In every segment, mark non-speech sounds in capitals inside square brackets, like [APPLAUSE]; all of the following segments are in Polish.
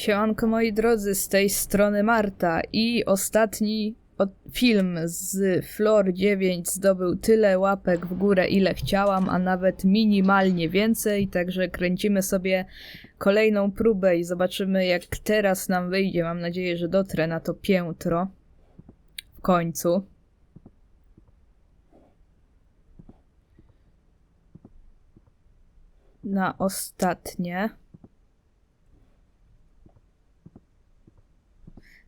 Siemanko moi drodzy, z tej strony Marta i ostatni film z Floor 9 zdobył tyle łapek w górę ile chciałam, a nawet minimalnie więcej, także kręcimy sobie kolejną próbę i zobaczymy jak teraz nam wyjdzie. Mam nadzieję, że dotrę na to piętro w końcu. Na ostatnie.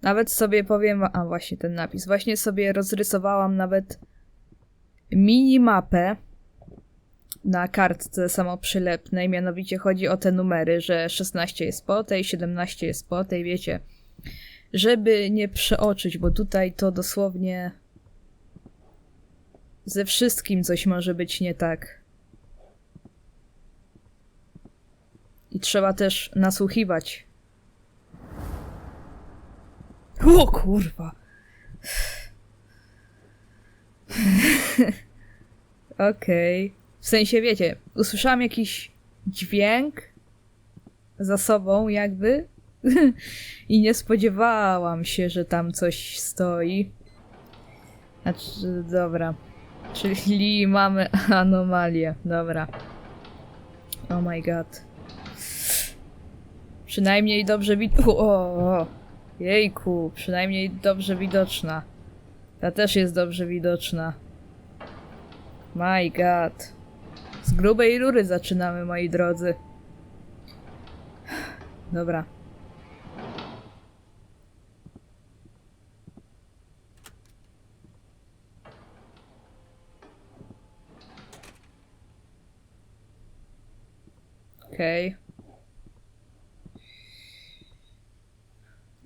Nawet sobie powiem, a właśnie ten napis, właśnie sobie rozrysowałam nawet minimapę na kartce samoprzylepnej, mianowicie chodzi o te numery, że 16 jest po tej, 17 jest po tej, wiecie, żeby nie przeoczyć, bo tutaj to dosłownie ze wszystkim coś może być nie tak. I trzeba też nasłuchiwać o kurwa. [LAUGHS] Okej. W sensie, wiecie, usłyszałam jakiś dźwięk za sobą jakby [LAUGHS] i nie spodziewałam się, że tam coś stoi. Znaczy, dobra. Czyli mamy [LAUGHS] anomalię. Dobra. Oh my god. Przynajmniej dobrze o, o. Jejku, przynajmniej dobrze widoczna. Ta też jest dobrze widoczna. My god. Z grubej rury zaczynamy, moi drodzy. Dobra. Okej.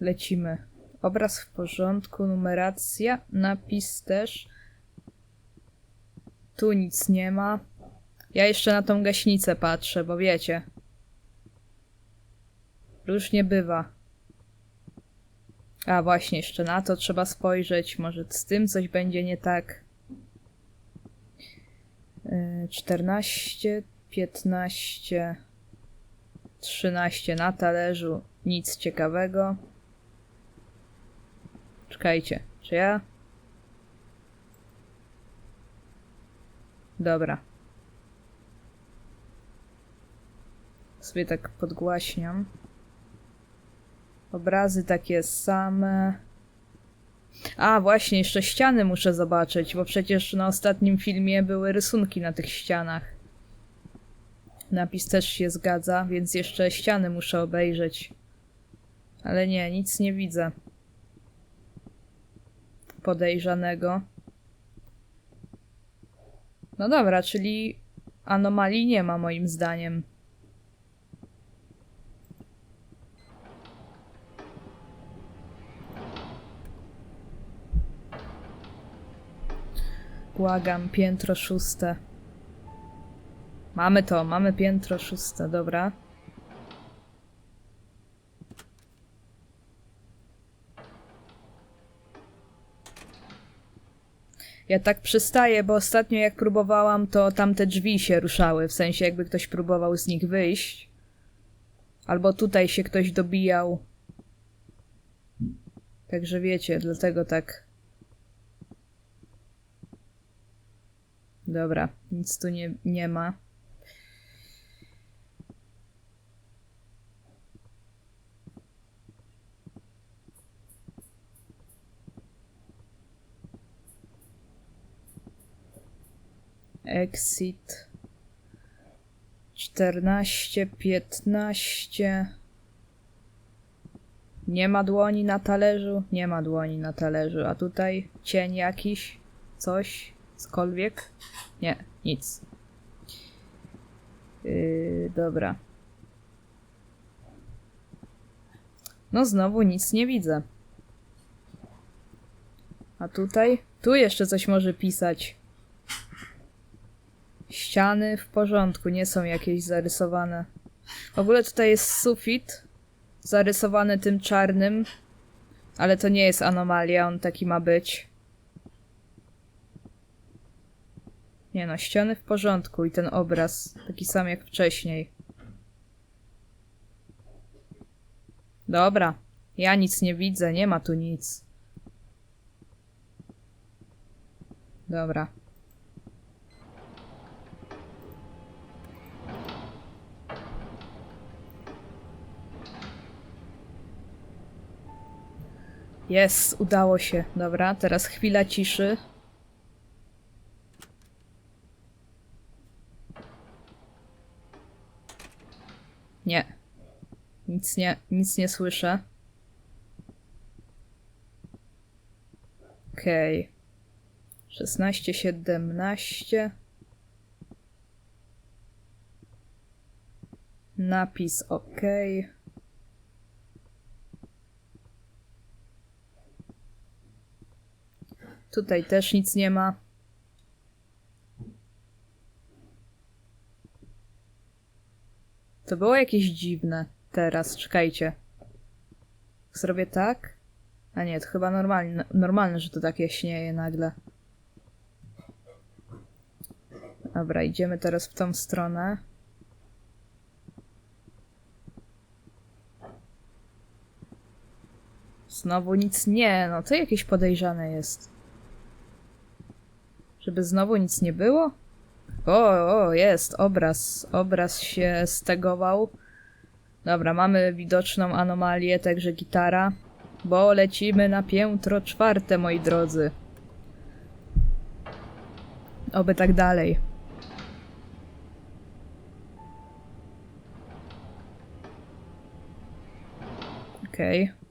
Lecimy. Obraz w porządku, numeracja, napis też. Tu nic nie ma. Ja jeszcze na tą gaśnicę patrzę, bo wiecie. Różnie bywa. A właśnie, jeszcze na to trzeba spojrzeć. Może z tym coś będzie nie tak. Yy, 14, 15, 13 na talerzu. Nic ciekawego. Czekajcie, czy ja? Dobra. Sobie tak podgłaśniam. Obrazy takie same. A, właśnie, jeszcze ściany muszę zobaczyć, bo przecież na ostatnim filmie były rysunki na tych ścianach. Napis też się zgadza, więc jeszcze ściany muszę obejrzeć. Ale nie, nic nie widzę podejrzanego. No dobra, czyli anomalii nie ma moim zdaniem. Błagam, piętro szóste. Mamy to, mamy piętro szóste, dobra. Ja tak przystaję, bo ostatnio jak próbowałam, to tamte drzwi się ruszały, w sensie jakby ktoś próbował z nich wyjść. Albo tutaj się ktoś dobijał. Także wiecie, dlatego tak. Dobra, nic tu nie, nie ma. Exit. 14, 15. Nie ma dłoni na talerzu? Nie ma dłoni na talerzu. A tutaj cień jakiś? Coś? Skolwiek? Nie, nic. Yy, dobra. No znowu nic nie widzę. A tutaj? Tu jeszcze coś może pisać. Ściany w porządku, nie są jakieś zarysowane. W ogóle tutaj jest sufit zarysowany tym czarnym, ale to nie jest anomalia, on taki ma być. Nie no, ściany w porządku i ten obraz taki sam jak wcześniej. Dobra. Ja nic nie widzę, nie ma tu nic. Dobra. Jest, udało się. Dobra, teraz chwila ciszy. Nie. Nic nie, nic nie słyszę. Okej. Szesnaście, siedemnaście. Napis OK. Tutaj też nic nie ma. To było jakieś dziwne. Teraz, czekajcie. Zrobię tak? A nie, to chyba normalne, normalne, że to tak jaśnieje nagle. Dobra, idziemy teraz w tą stronę. Znowu nic nie, no to jakieś podejrzane jest. Żeby znowu nic nie było? O, o, jest, obraz. Obraz się stegował. Dobra, mamy widoczną anomalię, także gitara. Bo lecimy na piętro czwarte, moi drodzy. Oby tak dalej. Okej. Okay.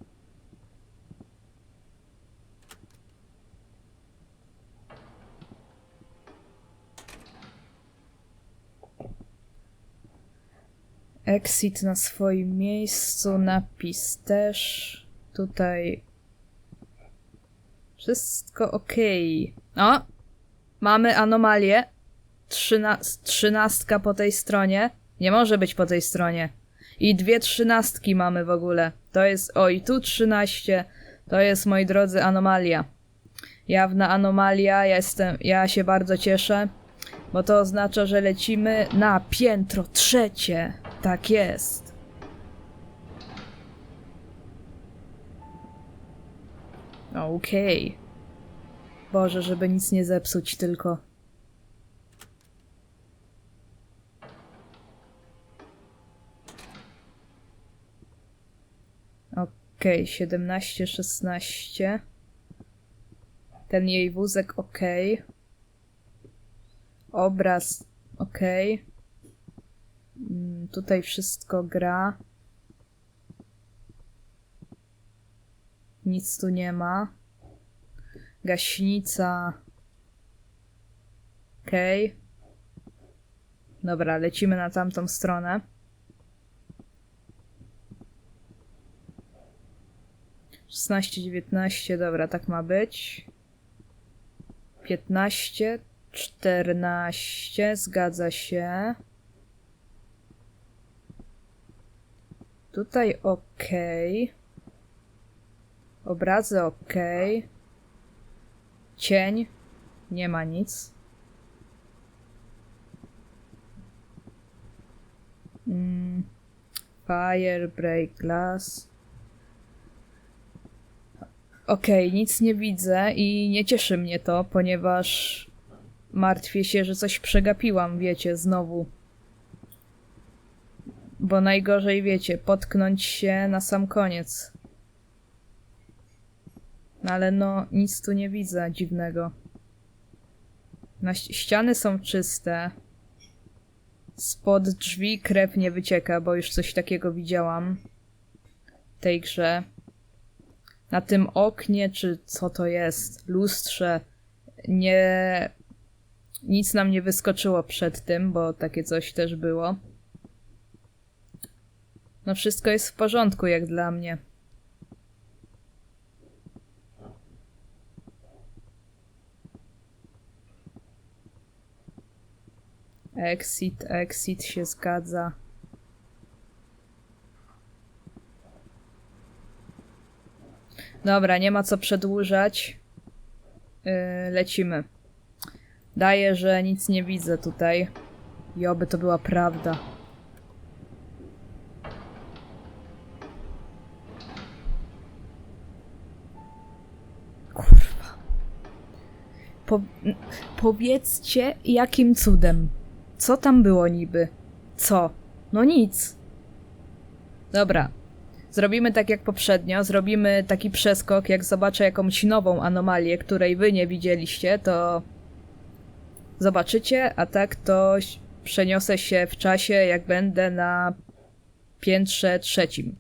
Exit na swoim miejscu, napis też. Tutaj. Wszystko ok. O! Mamy anomalię. Trzyna trzynastka po tej stronie. Nie może być po tej stronie. I dwie trzynastki mamy w ogóle. To jest. O, i tu trzynaście. To jest, moi drodzy, anomalia. Jawna anomalia. Ja, jestem, ja się bardzo cieszę, bo to oznacza, że lecimy na piętro trzecie. Tak jest. Okej. Okay. Boże, żeby nic nie zepsuć tylko. Okej, okay, 17, 16. Ten jej wózek ok. Obraz ok. Mm, tutaj wszystko gra. Nic tu nie ma. Gaśnica. Okej. Dobra, lecimy na tamtą stronę. Szesnaście, dziewiętnaście, dobra, tak ma być. Piętnaście, czternaście, zgadza się. Tutaj ok. Obrazy ok. Cień. Nie ma nic. Mm. Fire, break glass. Okej, okay, nic nie widzę i nie cieszy mnie to, ponieważ martwię się, że coś przegapiłam, wiecie, znowu. Bo najgorzej, wiecie, potknąć się na sam koniec. No ale no, nic tu nie widzę dziwnego. Na ściany są czyste. Spod drzwi krew nie wycieka, bo już coś takiego widziałam w tej grze. Na tym oknie, czy co to jest, lustrze, nie... Nic nam nie wyskoczyło przed tym, bo takie coś też było. No wszystko jest w porządku jak dla mnie. Exit, exit się zgadza. Dobra, nie ma co przedłużać. Yy, lecimy. Daję, że nic nie widzę tutaj. I oby to była prawda. Kurwa. Po powiedzcie, jakim cudem? Co tam było niby? Co? No nic. Dobra. Zrobimy tak jak poprzednio, zrobimy taki przeskok, jak zobaczę jakąś nową anomalię, której wy nie widzieliście, to zobaczycie, a tak to przeniosę się w czasie, jak będę na piętrze trzecim.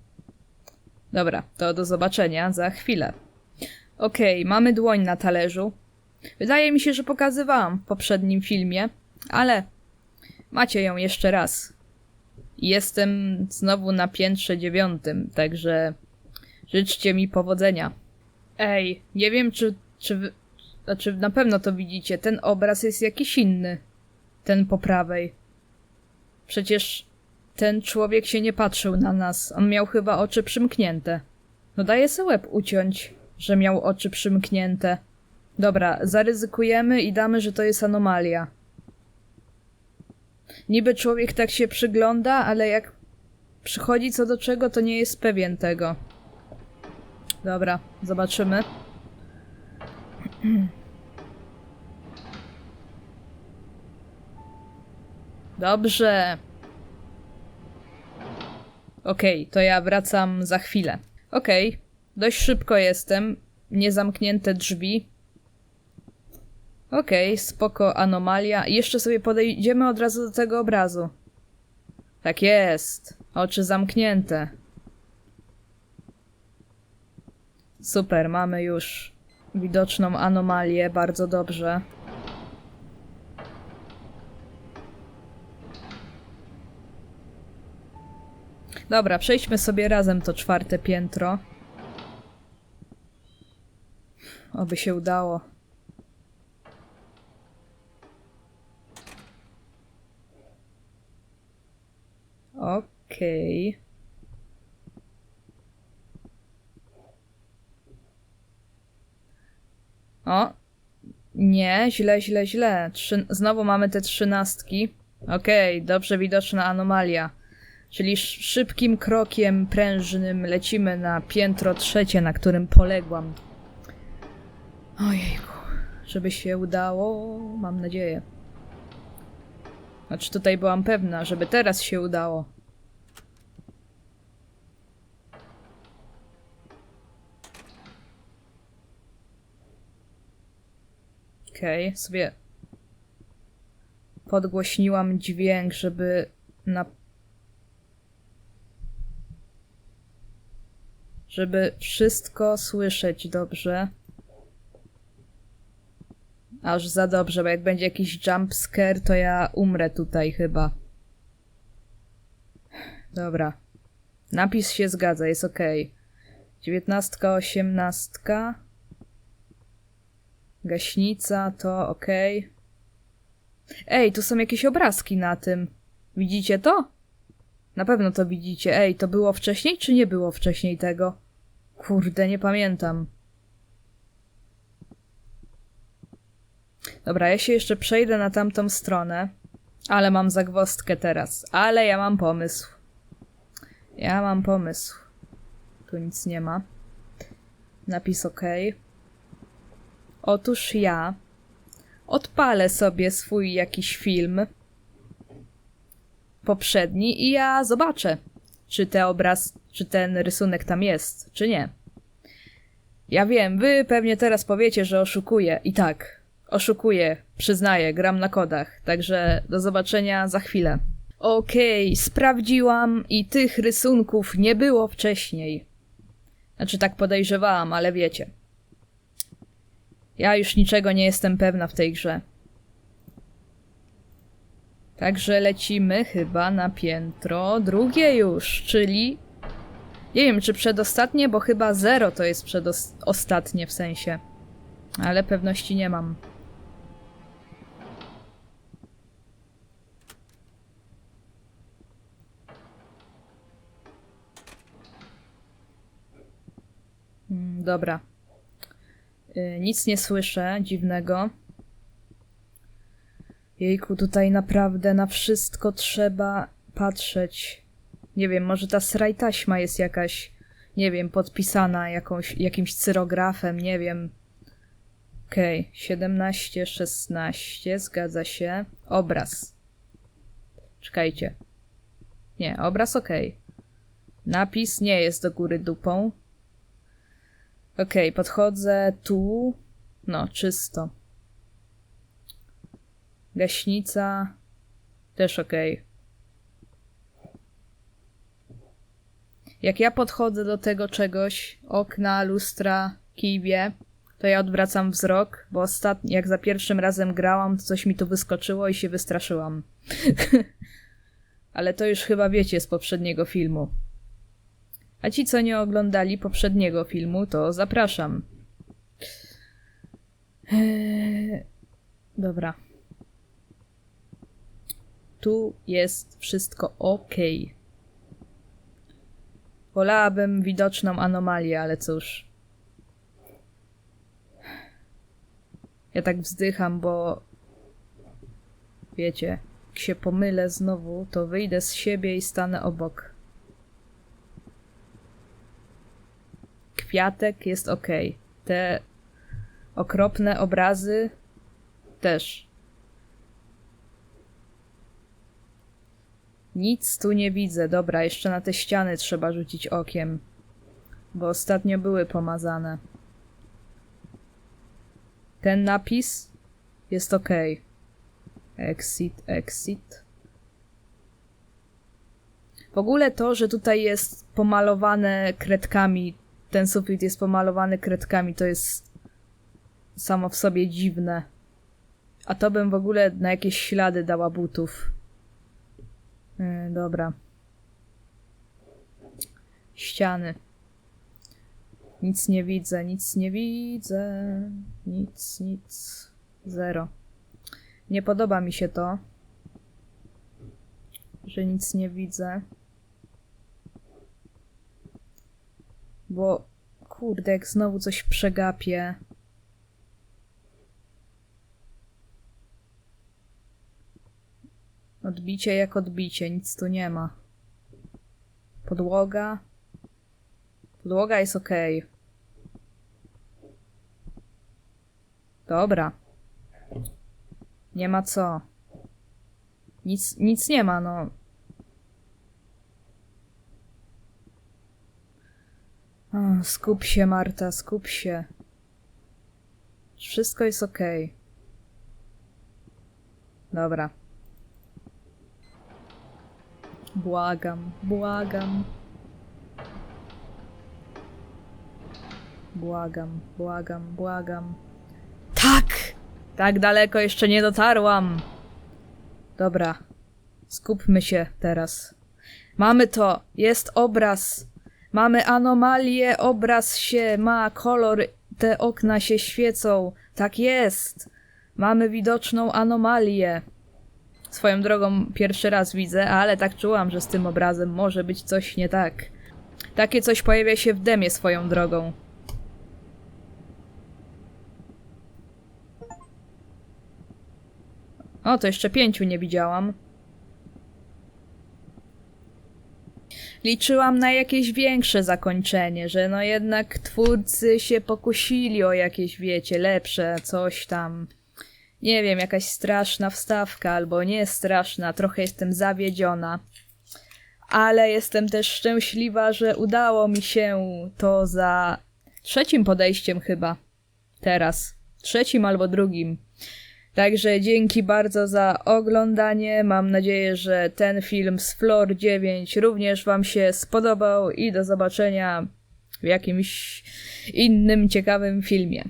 Dobra, to do zobaczenia za chwilę. Okej, mamy dłoń na talerzu. Wydaje mi się, że pokazywałam w poprzednim filmie, ale macie ją jeszcze raz. Jestem znowu na piętrze dziewiątym, także życzcie mi powodzenia. Ej, nie wiem czy, czy znaczy na pewno to widzicie, ten obraz jest jakiś inny. Ten po prawej. Przecież ten człowiek się nie patrzył na nas, on miał chyba oczy przymknięte. No daje se łeb uciąć, że miał oczy przymknięte. Dobra, zaryzykujemy i damy, że to jest anomalia. Niby człowiek tak się przygląda, ale jak przychodzi co do czego, to nie jest pewien tego. Dobra, zobaczymy. Dobrze. Okej, to ja wracam za chwilę. Okej, dość szybko jestem. Niezamknięte drzwi. Okej, spoko, anomalia. Jeszcze sobie podejdziemy od razu do tego obrazu. Tak jest. Oczy zamknięte. Super, mamy już widoczną anomalię, bardzo dobrze. Dobra, przejdźmy sobie razem to czwarte piętro. Oby się udało. Okej. O! Nie, źle, źle, źle. Trzy... Znowu mamy te trzynastki. Okej, dobrze widoczna anomalia. Czyli sz- szybkim krokiem prężnym lecimy na piętro trzecie, na którym poległam. Ojejku, żeby się udało, mam nadzieję. Znaczy tutaj byłam pewna, żeby teraz się udało. Okej, okay, sobie podgłośniłam dźwięk, żeby na żeby wszystko słyszeć dobrze. Aż za dobrze, bo jak będzie jakiś jump scare, to ja umrę tutaj chyba. Dobra. Napis się zgadza, jest ok. Dziewiętnastka, osiemnastka. Gaśnica to ok. Ej, tu są jakieś obrazki na tym. Widzicie to? Na pewno to widzicie. Ej, to było wcześniej, czy nie było wcześniej tego? Kurde, nie pamiętam. Dobra, ja się jeszcze przejdę na tamtą stronę. Ale mam zagwozdkę teraz. Ale ja mam pomysł. Ja mam pomysł. Tu nic nie ma. Napis OK. Otóż ja odpalę sobie swój jakiś film poprzedni i ja zobaczę, czy ten obraz, czy ten rysunek tam jest, czy nie. Ja wiem, wy pewnie teraz powiecie, że oszukuję. I tak, oszukuję, przyznaję, gram na kodach, także do zobaczenia za chwilę. Okej, sprawdziłam i tych rysunków nie było wcześniej. Znaczy tak podejrzewałam, ale wiecie. Ja już niczego nie jestem pewna w tej grze. Także lecimy chyba na piętro drugie już, czyli... Nie wiem, czy przedostatnie, bo chyba zero to jest przedostatnie w sensie. Ale pewności nie mam. Mm, Dobra. Y, Nic nie słyszę dziwnego. Jejku, tutaj naprawdę na wszystko trzeba patrzeć. Nie wiem, może ta sraj taśma jest jakaś, nie wiem, podpisana jakąś, jakimś cyrografem, nie wiem. Okej, 17, 16, zgadza się. Obraz. Czekajcie. Nie, obraz okej. Napis nie jest do góry dupą. Okej, podchodzę tu. No, czysto. Gaśnica. Też okej. Jak ja podchodzę do tego czegoś, okna, lustra, kijbie, to ja odwracam wzrok, bo ostatnio, jak za pierwszym razem grałam, to coś mi tu wyskoczyło i się wystraszyłam. [LAUGHS] Ale to już chyba wiecie z poprzedniego filmu. A ci, co nie oglądali poprzedniego filmu, to zapraszam. Eee, dobra. Tu jest wszystko ok. Wolałabym widoczną anomalię, ale cóż. Ja tak wzdycham, bo wiecie, jak się pomylę znowu, to wyjdę z siebie i stanę obok. Kwiatek jest ok. Te okropne obrazy też. Nic tu nie widzę. Dobra, jeszcze na te ściany trzeba rzucić okiem, bo ostatnio były pomazane. Ten napis jest ok. Exit, exit. W ogóle to, że tutaj jest pomalowane kredkami, ten sufit jest pomalowany kredkami, to jest samo w sobie dziwne. A to bym w ogóle na jakieś ślady dała butów. Yy, dobra. Ściany. Nic nie widzę, nic nie widzę. Nic, nic. Zero. Nie podoba mi się to, że nic nie widzę. Bo kurde, jak znowu coś przegapię. Odbicie jak odbicie, nic tu nie ma. Podłoga. Podłoga jest ok. Dobra. Nie ma co. Nic, nic nie ma, no. O, skup się, Marta, skup się. Wszystko jest ok. Dobra. Błagam, błagam. Błagam, błagam, błagam. Tak! Tak daleko jeszcze nie dotarłam. Dobra. Skupmy się teraz. Mamy to. Jest obraz. Mamy anomalię. Obraz się ma. Kolor. Te okna się świecą. Tak jest. Mamy widoczną anomalię. Swoją drogą pierwszy raz widzę, ale tak czułam, że z tym obrazem może być coś nie tak. Takie coś pojawia się w demie swoją drogą. O, to jeszcze pięciu nie widziałam. Liczyłam na jakieś większe zakończenie, że no jednak twórcy się pokusili o jakieś, wiecie, lepsze, coś tam. Nie wiem, jakaś straszna wstawka albo nie straszna, trochę jestem zawiedziona. Ale jestem też szczęśliwa, że udało mi się to za trzecim podejściem chyba. Teraz. Trzecim albo drugim. Także dzięki bardzo za oglądanie. Mam nadzieję, że ten film z Floor 9 również Wam się spodobał i do zobaczenia w jakimś innym ciekawym filmie.